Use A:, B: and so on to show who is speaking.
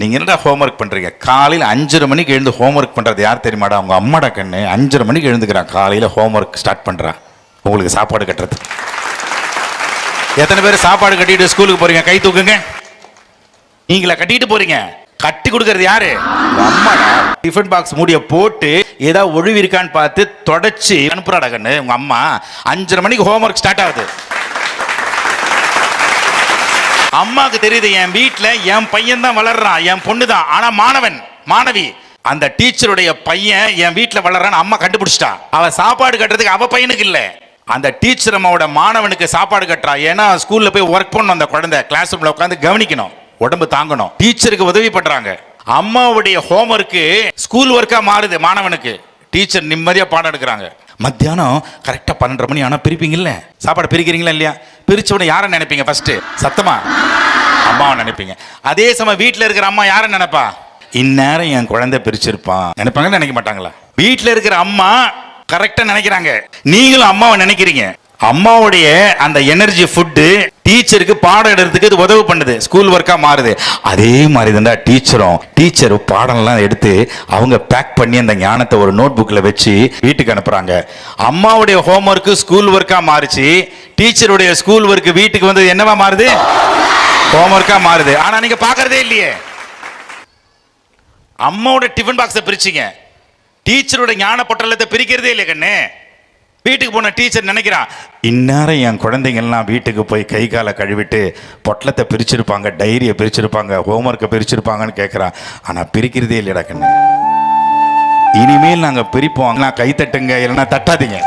A: நீங்கள் என்னடா ஹோம்ஒர்க் பண்ணுறீங்க காலையில் அஞ்சரை மணிக்கு எழுந்து ஹோம்ஒர்க் பண்ணுறது யார் தெரியுமாடா? அவங்க அம்மாடா கண்ணு. அஞ்சரை மணிக்கு எழுந்துக்கிறான் காலையில் ஹோம்ஒர்க் ஸ்டார்ட் பண்ணுறான் உங்களுக்கு சாப்பாடு கட்டுறது. எத்தனை பேர் சாப்பாடு கட்டிட்டு ஸ்கூலுக்கு போறீங்க? கை தூக்குங்க. நீங்களா கட்டிட்டு போறீங்க? கட்டி கொடுக்கறது யாரு? அம்மாடா. டிஃபன் பாக்ஸ் மூடிய போட்டு ஏதாவது ஒழுவி இருக்கான்னு பார்த்து தொடச்சி அனுப்புறாடா கண்ணு. உங்க அம்மா அஞ்சரை மணிக்கு ஹோம்ஒர்க் ஸ்டார்ட் ஆகுது. அம்மாவுக்கு தெரியுது என் வீட்டில் என் பையன் தான் வளர்றான் என் பொண்ணு தான் ஆனால் மாணவன் மாணவி. அந்த டீச்சருடைய பையன் என் வீட்டில் வளர்றான்னு அம்மா கண்டுபிடிச்சிட்டா. அவள் சாப்பாடு கட்டுறதுக்கு அவ பையனுக்கு இல்லை. அந்த டீச்சர் அம்மாவோட மாணவனுக்கு சாப்பாடு கட்டுறா. ஏன்னா ஸ்கூலில் போய் ஒர்க் பண்ணணும் அந்த குழந்தை. கிளாஸ் ரூமில் உட்காந்து கவனிக்கணும். உடம்பு தாங்கணும். டீச்சருக்கு உதவி பண்ணுறாங்க அம்மாவுடைய ஹோம்ஒர்க்கு ஸ்கூல் ஒர்க்காக மாறுது மாணவனுக்கு. டீச்சர் நிம்மதியாக பாடம் எடுக்கிறாங்க. மத்தியானம் கரெக்டாக பன்னெண்டரை மணி ஆனால் பிரிப்பீங்கல்ல? சாப்பாடு பிரிக்கிறீங்களா இல்லையா? பிரிச்ச யாரை நினைப்பீங்க ஃபர்ஸ்ட் சத்தமா? அம்மாவை நினைப்பீங்க. அதே சமயம் வீட்டில் இருக்கிற அம்மா யாரை நினைப்பா? இந்நேரம் என் குழந்தை பிரிச்சிருப்பான் நினைப்பாங்கன்னு நினைக்க மாட்டாங்களா? வீட்டில் இருக்கிற அம்மா கரெக்டாக நினைக்கிறாங்க. நீங்களும் அம்மாவை நினைக்கிறீங்க. அம்மாவுடைய அந்த எனர்ஜி ஃபுட்டு டீச்சருக்கு பாடம் எடுக்கிறதுக்கு இது உதவு பண்ணுது. ஸ்கூல் ஒர்க்காக மாறுது. அதே மாதிரி தான் டீச்சரும் டீச்சர் பாடம்லாம் எடுத்து அவங்க பேக் பண்ணி அந்த ஞானத்தை ஒரு நோட் புக்கில் வச்சு வீட்டுக்கு அனுப்புகிறாங்க அம்மாவுடைய ஹோம் ஒர்க்கு ஸ்கூல் ஒர்க்காக மாறுச்சு. டீச்சருடைய ஸ்கூல் ஒர்க்கு வீட்டுக்கு வந்து என்னவா மாறுது? ஹோம் ஒர்க்காக மாறுது. ஆனால் நீங்கள் பார்க்குறதே இல்லையே. அம்மாவோட டிஃபன் பாக்ஸை பிரிச்சிங்க. டீச்சரோட ஞான பொட்டலத்தை பிரிக்கிறதே இல்லை கண்ணு. வீட்டுக்கு போன டீச்சர் நினைக்கிறான் இந்நேரம் என் குழந்தைங்கள்லாம் வீட்டுக்கு போய் கை காலை கழுவிட்டு பொட்டலத்தை பிரிச்சிருப்பாங்க டைரியை பிரிச்சிருப்பாங்க ஹோம்ஒர்க்கை பிரிச்சிருப்பாங்கன்னு கேட்குறான் ஆனால் பிரிக்கிறதே இல்லைடா கண்ணு. இனிமேல் நாங்கள் பிரிப்போம். நான் கை தட்டுங்க இல்லைன்னா தட்டாதீங்க.